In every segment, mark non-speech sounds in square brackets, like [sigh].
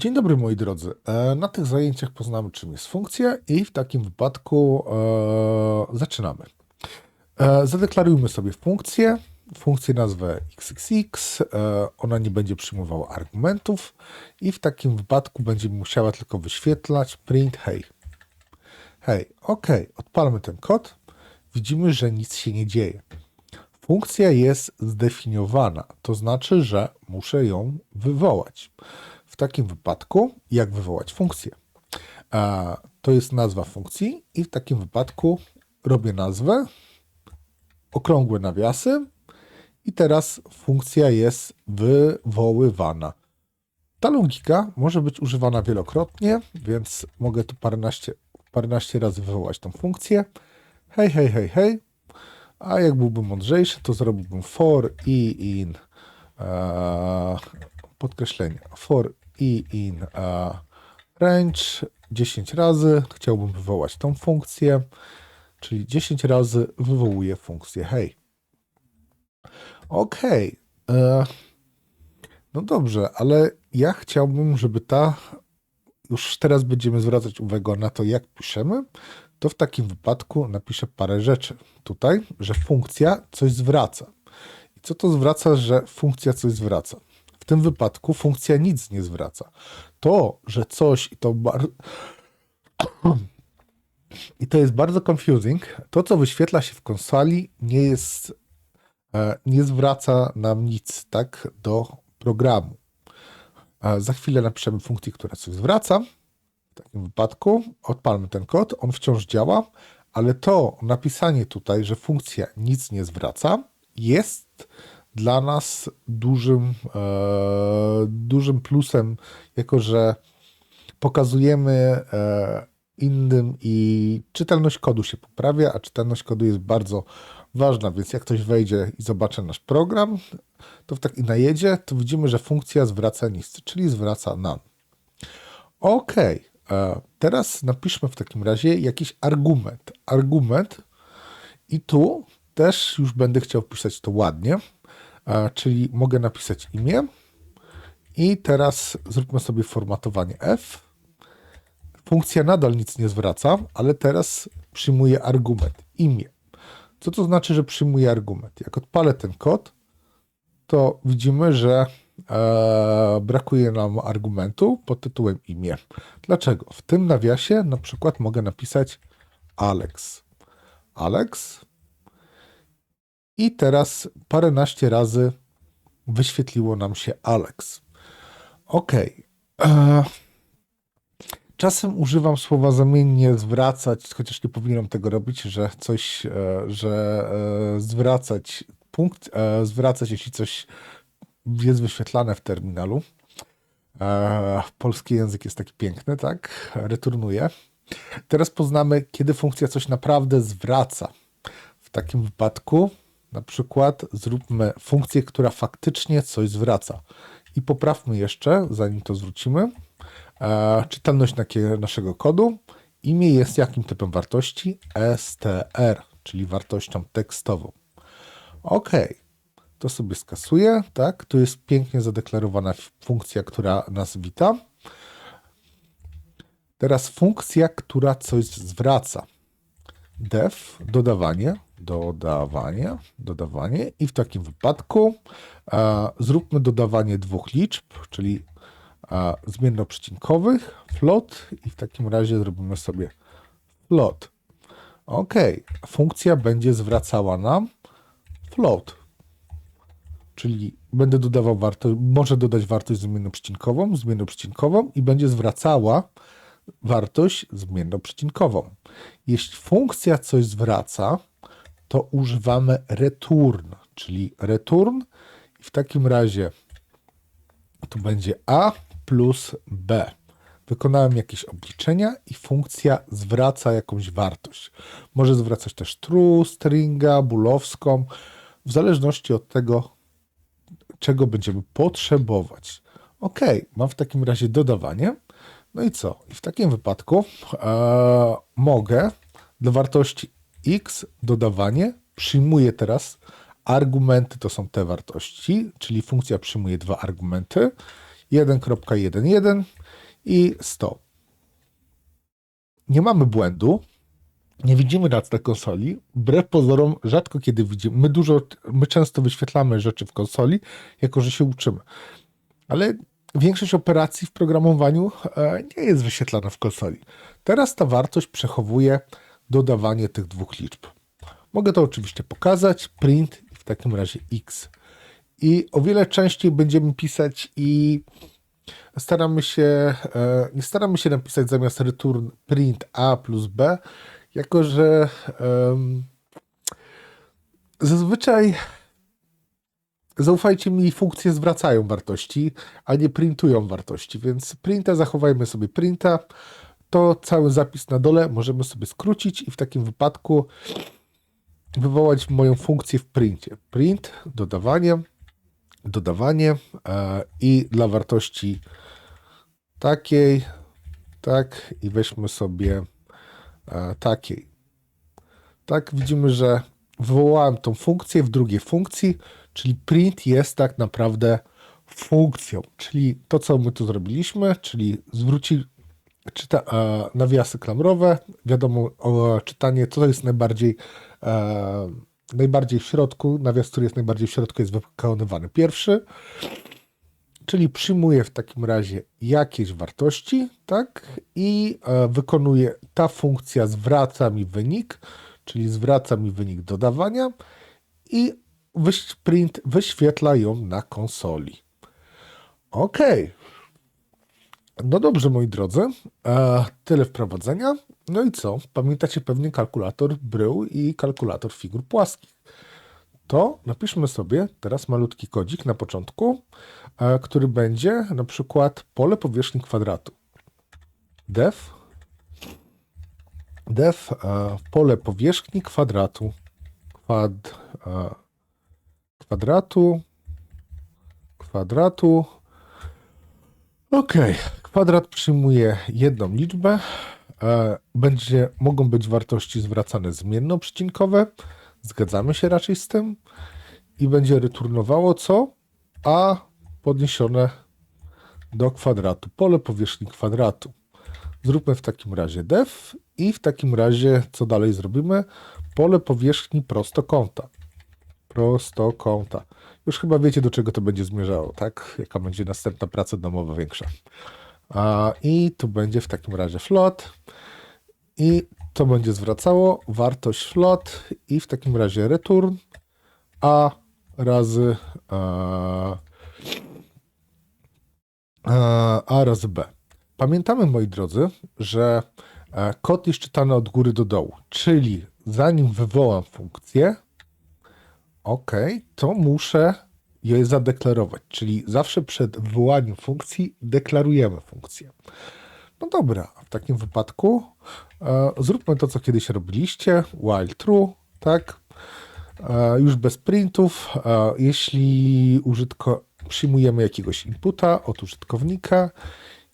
Dzień dobry moi drodzy. E, Na tych zajęciach poznamy czym jest funkcja i w takim wypadku e, zaczynamy. E, Zadeklarujmy sobie funkcję. Funkcję nazwę xxx. E, Ona nie będzie przyjmowała argumentów i w takim wypadku będzie musiała tylko wyświetlać print hej. Hej, ok, odpalmy ten kod. Widzimy, że nic się nie dzieje. Funkcja jest zdefiniowana, to znaczy, że muszę ją wywołać. W takim wypadku, jak wywołać funkcję? To jest nazwa funkcji i w takim wypadku robię nazwę, okrągłe nawiasy i teraz funkcja jest wywoływana. Ta logika może być używana wielokrotnie, więc mogę tu paręnaście, paręnaście razy wywołać tą funkcję. Hej, hej, hej, hej. A jak byłbym mądrzejszy, to zrobiłbym for i in e, podkreślenie for i in range 10 razy. Chciałbym wywołać tą funkcję, czyli 10 razy wywołuję funkcję hej. Okej. e, No dobrze, ale ja chciałbym, żeby ta. Już teraz będziemy zwracać uwagę na to, jak piszemy. To w takim wypadku napiszę parę rzeczy tutaj, że funkcja coś zwraca. I co to zwraca, że funkcja coś zwraca? Tym wypadku funkcja nic nie zwraca. To, że coś i to bar... [clears throat] i to jest bardzo confusing, to co wyświetla się w konsoli nie jest e, nie zwraca nam nic, tak, do programu. E, Za chwilę napiszemy funkcję, która coś zwraca. W takim wypadku odpalmy ten kod, on wciąż działa, ale to napisanie tutaj, że funkcja nic nie zwraca, jest dla nas dużym, e, dużym plusem, jako że pokazujemy e, innym i czytelność kodu się poprawia, a czytelność kodu jest bardzo ważna, więc jak ktoś wejdzie i zobaczy nasz program, to tak i najedzie, to widzimy, że funkcja zwraca nic, czyli zwraca nam. Ok, teraz napiszmy w takim razie jakiś argument. Argument i tu też już będę chciał pisać to ładnie, e, czyli mogę napisać imię i teraz zróbmy sobie formatowanie F. Funkcja nadal nic nie zwraca, ale teraz przyjmuje argument, imię. Co to znaczy, że przyjmuje argument? Jak odpalę ten kod, to widzimy, że e, brakuje nam argumentu pod tytułem imię. Dlaczego? W tym nawiasie na przykład mogę napisać Alex. Alex. I teraz paręnaście razy wyświetliło nam się Alex. Ok. E, Czasem używam słowa zamiennie zwracać, chociaż nie powinienem tego robić, że coś, e, że e, zwracać punkt, zwracać, jeśli coś jest wyświetlane w terminalu. Polski język jest taki piękny, tak? Returnuje. Teraz poznamy, kiedy funkcja coś naprawdę zwraca. W takim wypadku, na przykład, zróbmy funkcję, która faktycznie coś zwraca. I poprawmy jeszcze, zanim to zwrócimy, e, czytelność naszego kodu. Imię jest jakim typem wartości? str, czyli wartością tekstową. OK, to sobie skasuję, tak? Tu jest pięknie zadeklarowana funkcja, która nas wita. Teraz funkcja, która coś zwraca. Def, dodawanie, dodawanie, dodawanie i w takim wypadku e, zróbmy dodawanie dwóch liczb, czyli e, zmiennoprzecinkowych, float i w takim razie zrobimy sobie float. OK, funkcja będzie zwracała nam float, czyli będę dodawał wartość, może dodać wartość zmiennoprzycinkową, zmiennoprzycinkową i będzie zwracała wartość zmiennoprzycinkową. Jeśli funkcja coś zwraca, to używamy return, czyli return i w takim razie tu będzie a plus b. Wykonałem jakieś obliczenia i funkcja zwraca jakąś wartość. Może zwracać też true, stringa, boolowską, w zależności od tego, czego będziemy potrzebować. Ok, mam w takim razie dodawanie. No i co? I w takim wypadku e, mogę do wartości x dodawanie przyjmuję teraz argumenty, to są te wartości, czyli funkcja przyjmuje dwa argumenty 1.11 i 100. Nie mamy błędu, nie widzimy nic na konsoli. Wbrew pozorom, rzadko kiedy widzimy. My dużo, my często wyświetlamy rzeczy w konsoli, jako że się uczymy. Ale większość operacji w programowaniu e, nie jest wyświetlana w konsoli. Teraz ta wartość przechowuje dodawanie tych dwóch liczb. Mogę to oczywiście pokazać, print w takim razie x. I o wiele częściej będziemy pisać i staramy się, e, nie staramy się napisać zamiast return print a plus b, jako że um, zazwyczaj zaufajcie mi, funkcje zwracają wartości, a nie printują wartości, więc printa zachowajmy sobie printa, to cały zapis na dole możemy sobie skrócić i w takim wypadku wywołać moją funkcję w princie. Print, dodawanie, dodawanie e, i dla wartości takiej, tak, i weźmy sobie e, takiej. Tak, widzimy, że wywołałem tą funkcję w drugiej funkcji, czyli print jest tak naprawdę funkcją, czyli to, co my tu zrobiliśmy, czyli zwróci, czyta, e, nawiasy klamrowe, wiadomo, o, czytanie, co jest najbardziej e, najbardziej w środku, nawias, który jest najbardziej w środku jest wykonywany pierwszy, czyli przyjmuje w takim razie jakieś wartości, tak, i e, wykonuje ta funkcja zwraca mi wynik, czyli zwraca mi wynik dodawania i print wyświetla ją na konsoli. OK. No dobrze, moi drodzy, e, tyle wprowadzenia. No i co? Pamiętacie pewnie kalkulator brył i kalkulator figur płaskich. To napiszmy sobie teraz malutki kodzik na początku, e, który będzie na przykład pole powierzchni kwadratu. def def e, pole powierzchni kwadratu kwad, e, kwadratu kwadratu ok, kwadrat przyjmuje jedną liczbę E, będzie, mogą być wartości zwracane zmienno-przecinkowe, zgadzamy się raczej z tym, i będzie returnowało co? A podniesione do kwadratu, pole powierzchni kwadratu. Zróbmy w takim razie def i w takim razie co dalej zrobimy? Pole powierzchni prostokąta. Prostokąta. Już chyba wiecie, do czego to będzie zmierzało, tak? Jaka będzie następna praca domowa większa. I tu będzie w takim razie float. I to będzie zwracało wartość float i w takim razie return a razy a, a razy b. Pamiętamy, moi drodzy, że e, kod jest czytany od góry do dołu, czyli zanim wywołam funkcję, ok, to muszę je zadeklarować, czyli zawsze przed wywołaniem funkcji deklarujemy funkcję. No dobra, w takim wypadku e, zróbmy to, co kiedyś robiliście, while true, tak, e, już bez printów, e, jeśli użytko, przyjmujemy jakiegoś inputa od użytkownika,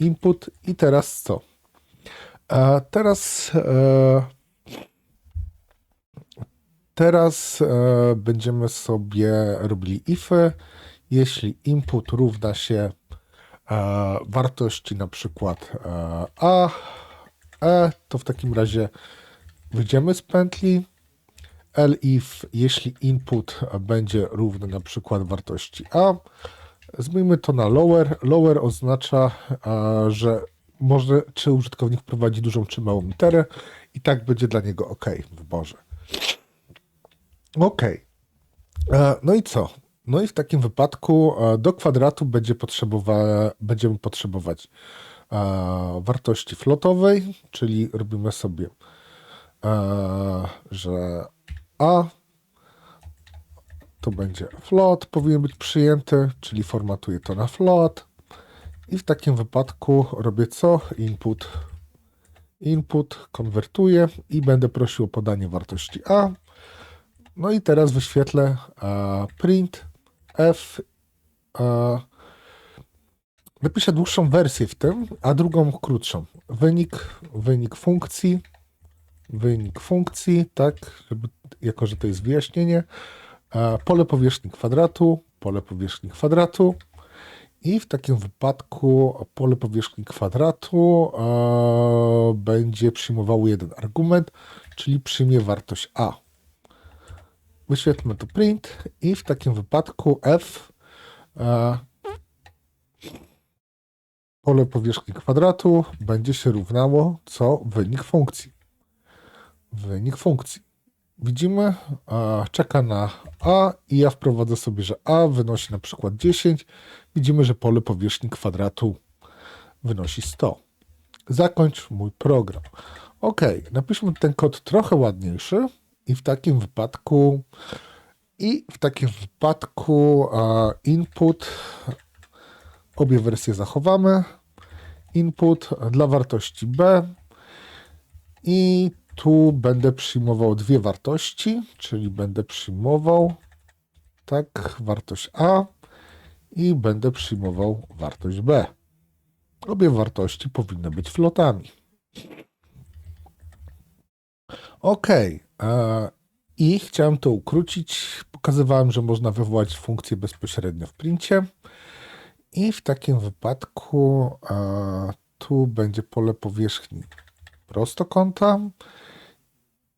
input i teraz co? E, teraz e, Teraz e, będziemy sobie robili ify. Jeśli input równa się e, wartości na przykład e, a, e, to w takim razie wyjdziemy z pętli. elif, jeśli input będzie równy na przykład wartości a, zmieńmy to na lower. Lower oznacza, że może czy użytkownik prowadzi dużą czy małą literę i tak będzie dla niego ok w wyborze. Okej. Okay. No i co? No i w takim wypadku e, do kwadratu będzie potrzebowa będziemy potrzebować e, wartości flotowej, czyli robimy sobie, e, że a to będzie float, powinien być przyjęty, czyli formatuję to na float. I w takim wypadku robię co? Input. Input konwertuję i będę prosił o podanie wartości a. No i teraz wyświetlę e, print f. E, wypiszę dłuższą wersję w tym, a drugą krótszą. Wynik, wynik funkcji, wynik funkcji, tak, żeby, jako że to jest wyjaśnienie. E, pole powierzchni kwadratu, pole powierzchni kwadratu I w takim wypadku pole powierzchni kwadratu e, będzie przyjmowało jeden argument, czyli przyjmie wartość a. Wyświetlmy to print i w takim wypadku f e, pole powierzchni kwadratu będzie się równało co wynik funkcji. Wynik funkcji. Widzimy, e, czeka na a i ja wprowadzę sobie, że a wynosi na przykład 10. Widzimy, że pole powierzchni kwadratu wynosi 100. Zakończ mój program. Ok, napiszmy ten kod trochę ładniejszy i w takim wypadku i w takim wypadku e, input obie wersje zachowamy. Input dla wartości b i tu będę przyjmował dwie wartości, czyli będę przyjmował tak wartość a i będę przyjmował wartość b. Obie wartości powinny być flotami. OK. I chciałem to ukrócić. Pokazywałem, że można wywołać funkcję bezpośrednio w princie. I w takim wypadku tu będzie pole powierzchni prostokąta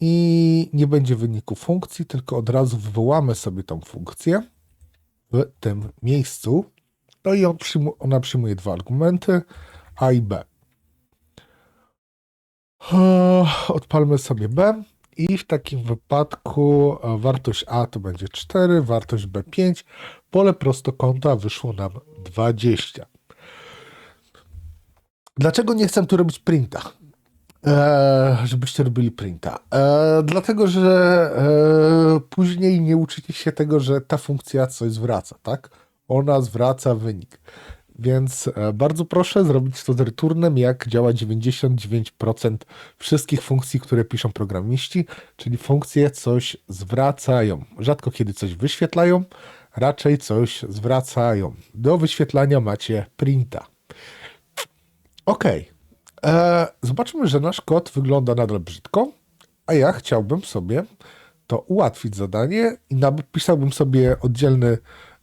i nie będzie wyniku funkcji, tylko od razu wywołamy sobie tą funkcję w tym miejscu. No i on ona przyjmuje dwa argumenty, a i b. Odpalmy sobie b i w takim wypadku e, wartość a to będzie 4, wartość b 5, pole prostokąta wyszło nam 20. Dlaczego nie chcę tu robić printa? E, żebyście robili printa. E, dlatego, że e, później nie uczycie się tego, że ta funkcja coś zwraca, tak? Ona zwraca wynik. Więc e, bardzo proszę zrobić to z returnem, jak działa 99% wszystkich funkcji, które piszą programiści, czyli funkcje coś zwracają. Rzadko kiedy coś wyświetlają, raczej coś zwracają. Do wyświetlania macie printa. Ok. E, zobaczmy, że nasz kod wygląda nadal brzydko, a ja chciałbym sobie to ułatwić zadanie i napisałbym sobie oddzielny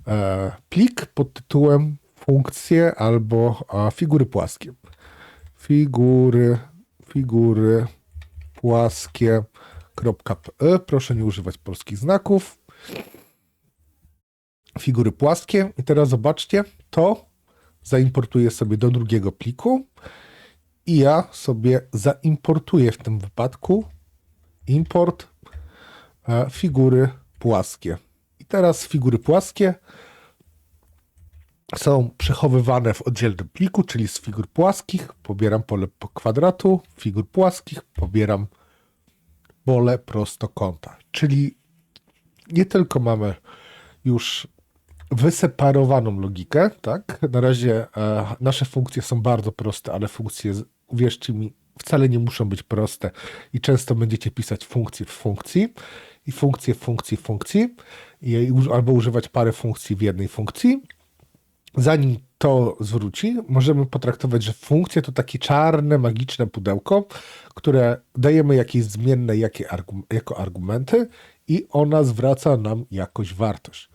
e, plik pod tytułem funkcje albo figury płaskie. Figury, figury płaskie.py. Proszę nie używać polskich znaków. Figury płaskie. I teraz zobaczcie, to zaimportuję sobie do drugiego pliku i ja sobie zaimportuję w tym wypadku import e, figury płaskie. I teraz figury płaskie są przechowywane w oddzielnym pliku, czyli z figur płaskich pobieram pole kwadratu, figur płaskich pobieram pole prostokąta. Czyli nie tylko mamy już wyseparowaną logikę, tak? Na razie e, nasze funkcje są bardzo proste, ale funkcje, uwierzcie mi, wcale nie muszą być proste i często będziecie pisać funkcje w funkcji i funkcje w funkcji w funkcji i, albo używać parę funkcji w jednej funkcji zanim to zwróci, możemy potraktować, że funkcje to takie czarne, magiczne pudełko, które dajemy jakieś zmienne jakie jako argumenty i ona zwraca nam jakąś wartość.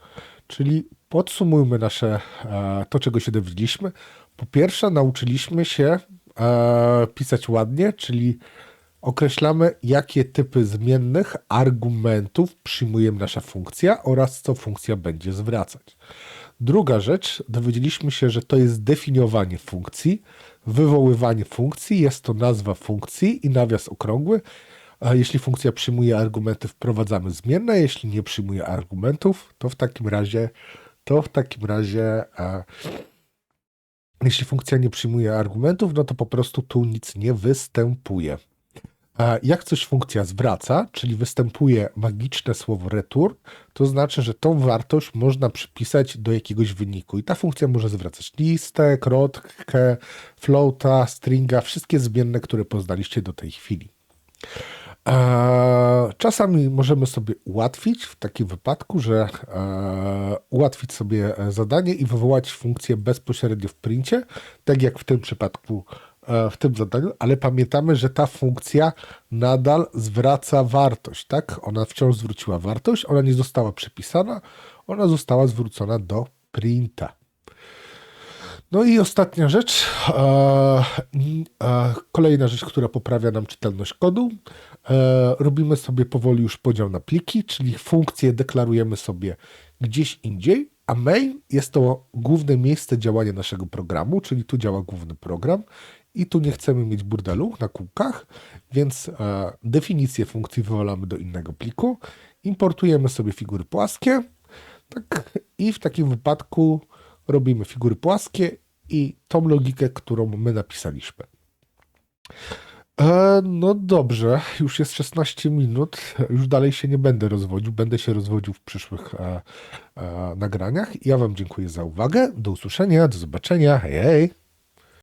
Czyli podsumujmy nasze, e, to, czego się dowiedzieliśmy. Po pierwsze, nauczyliśmy się e, pisać ładnie, czyli określamy, jakie typy zmiennych argumentów przyjmuje nasza funkcja oraz co funkcja będzie zwracać. Druga rzecz, dowiedzieliśmy się, że to jest definiowanie funkcji, wywoływanie funkcji, jest to nazwa funkcji i nawias okrągły. Jeśli funkcja przyjmuje argumenty, wprowadzamy zmienne, jeśli nie przyjmuje argumentów, to w takim razie, to w takim razie, a, jeśli funkcja nie przyjmuje argumentów, no to po prostu tu nic nie występuje. Jak coś funkcja zwraca, czyli występuje magiczne słowo return, to znaczy, że tą wartość można przypisać do jakiegoś wyniku. I ta funkcja może zwracać listę, krotkę, floata, stringa, wszystkie zmienne, które poznaliście do tej chwili. Czasami możemy sobie ułatwić w takim wypadku, że ułatwić sobie zadanie i wywołać funkcję bezpośrednio w princie, tak jak w tym przypadku E, w tym zadaniu, ale pamiętamy, że ta funkcja nadal zwraca wartość, tak? Ona wciąż zwróciła wartość, ona nie została przypisana, ona została zwrócona do printa. No i ostatnia rzecz, e, e, kolejna rzecz, która poprawia nam czytelność kodu. E, robimy sobie powoli już podział na pliki, czyli funkcje deklarujemy sobie gdzieś indziej, a main jest to główne miejsce działania naszego programu, czyli tu działa główny program i tu nie chcemy mieć burdelu na kółkach, więc e, definicję funkcji wywalamy do innego pliku, importujemy sobie figury płaskie, tak, i w takim wypadku robimy figury płaskie i tą logikę, którą my napisaliśmy. E, no dobrze, już jest 16 minut, już dalej się nie będę rozwodził, będę się rozwodził w przyszłych e, e, nagraniach. Ja Wam dziękuję za uwagę, do usłyszenia, do zobaczenia, hej hej!